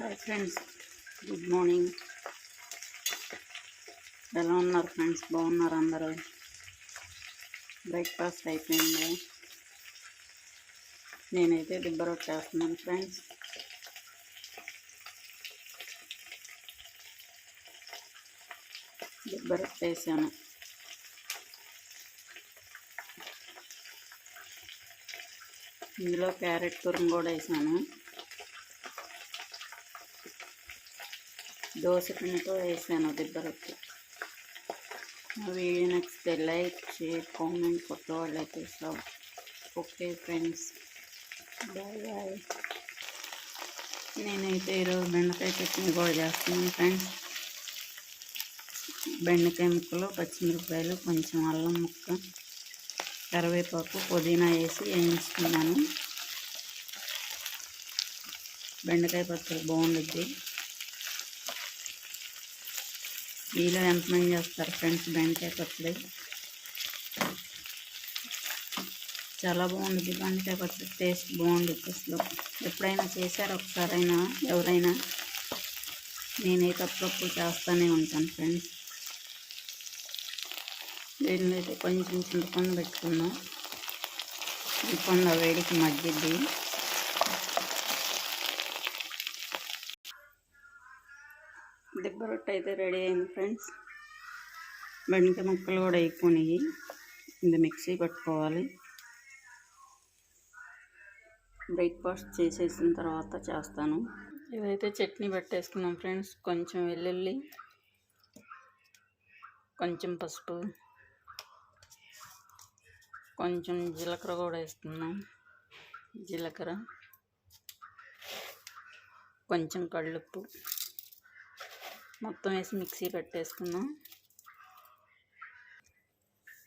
Hi friends good morning. ఎలా ఉన్నారు friends? బాగున్నారు అందరూ? బ్రేక్ఫాస్ట్ అయిపోయింది. నేనైతే దిబ్బ చేస్తున్నాను ఫ్రెండ్స్. దిబ్బ చేశాను వేసాను. ఇందులో క్యారెట్ తురుము కూడా వేసాను. పిండితో వేసాను దిబ్బ నా వీడియో నచ్చితే లైక్ షేర్ కామెంట్ కొత్త వాళ్ళు అయితే సబ్ ఓకే ఫ్రెండ్స్. Bye bye. నేనైతే ఈరోజు బెండకాయ చట్నీ కూడా చేస్తున్నాను ఫ్రెండ్స్. బెండకాయ ముక్కలు పచ్చిమిరపకాయలు కొంచెం అల్లం ముక్క కరివేపాకు పుదీనా వేసి వేయించుకున్నాను. బెండకాయ పచ్చడి బాగుండుద్ది. మీలో ఎంతమంది చేస్తారు ఫ్రెండ్స్ బెండకాయ పచ్చడి చాలా బాగుంటుంది బెండకాయ పచ్చడి టేస్ట్ బాగుంటుంది అసలు. ఎప్పుడైనా చేశారు ఒకసారైనా? ఎవరైనా? నేనైతే అప్పుడప్పుడు చేస్తూనే ఉంటాను ఫ్రెండ్స్. దీనిలో అయితే కొంచెం చింతపండు పెట్టుకున్నాం. చింతపండు వేడికి మగ్గిద్ది. దిబ్బ రొట్టె అయితే రెడీ అయింది ఫ్రెండ్స్. బెండకాయ ముక్కలు కూడా అయిపోయినాయి. ఇది మిక్సీ పట్టుకోవాలి. బ్రేక్ఫాస్ట్ చేసేసిన తర్వాత చేస్తాను. ఇదైతే చట్నీ పెట్టేసుకున్నాం ఫ్రెండ్స్. కొంచెం వెల్లుల్లి కొంచెం పసుపు కొంచెం జీలకర్ర కూడా వేస్తున్నాం. జీలకర్ర కొంచెం కళ్ళుప్పు. మొత్తం వేసి మిక్సీ పెట్టేసుకున్నాం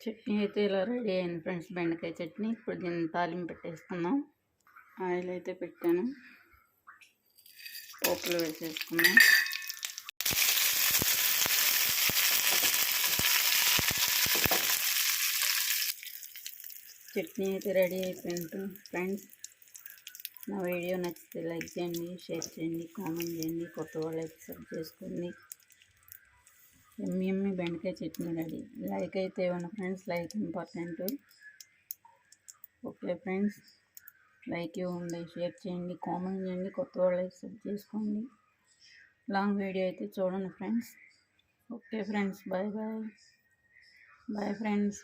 చట్నీ అయితే ఇలా రెడీ అయింది ఫ్రెండ్స్. బెండకాయ చట్నీ. ఇప్పుడు దీన్ని తాలింపు పెట్టేసుకుందాం. ఆయిల్ అయితే పెట్టాను. పోపులు వేసేసుకున్నాం చట్నీ అయితే రెడీ అయిపోయింది ఫ్రెండ్స్. నా వీడియో నచ్చితే లైక్ చేయండి షేర్ చేయండి కామెంట్ చేయండి కొత్త వాళ్ళు ఎక్సెప్ట్ చేసుకోండి. ఎమ్మి ఎమ్మి బెండకాయ చట్నీ రెడీ. లైక్ అయితే ఇవ్వండి friends like important. Okay friends like ఇవ్వండి షేర్ చేయండి కామెంట్ చేయండి కొత్త వాళ్ళు ఎక్సెప్ట్ చేసుకోండి. లాంగ్ వీడియో అయితే చూడండి friends. Okay friends bye bye. Bye friends.